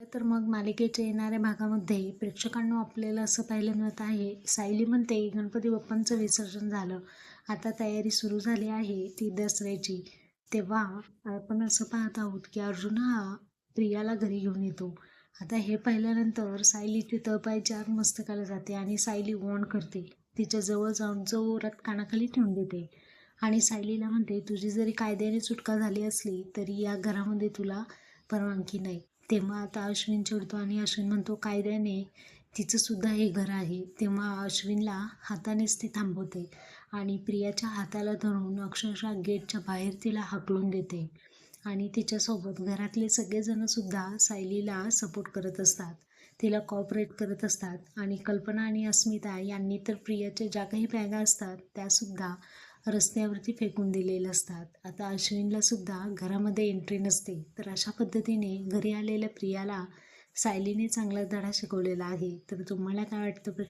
तर मग मालिकेच्या येणाऱ्या भागामध्ये प्रेक्षकांना आपल्याला असं पाहायला मिळत आहे सायली म्हणते गणपती बाप्पांचं विसर्जन झालं. आता तयारी सुरू झाली आहे ती दसऱ्याची. तेव्हा आपण असं पाहत आहोत की अर्जुन हा प्रियाला घरी घेऊन येतो. आता हे पाहिल्यानंतर सायली तिथं पाय चार मस्तकाला जाते आणि सायली वॉन करते. तिच्या जवळ जाऊन जोरात कानाखाली ठेवून देते. आणि सायलीला म्हणते तुझी जरी कायद्याने सुटका झाली असली तरी या घरामध्ये तुला परवानगी नाही. तेव्हा आता अश्विन चिडतो आणि अश्विन म्हणतो कायद्याने तिचंसुद्धा हे घर आहे. तेव्हा अश्विनला हातानेच ती थांबवते आणि प्रियाच्या हाताला धरून अक्षरशः गेटच्या बाहेर तिला हाकलून देते आणि तिच्यासोबत घरातले सगळेजणसुद्धा सायलीला सपोर्ट करत असतात. तिला कॉपरेट करत असतात आणि कल्पना आणि अस्मिता यांनी तर प्रियाच्या ज्या काही बॅगा असतात त्यासुद्धा रस्त्यावरती फेकून दिलेले असतात. आता अश्विनला सुद्धा घरामध्ये एंट्री नसते. तर अशा पद्धतीने घरी आलेल्या प्रियाला सायलीने चांगला धडा शिकवलेला आहे. तर तुम्हाला काय वाटतं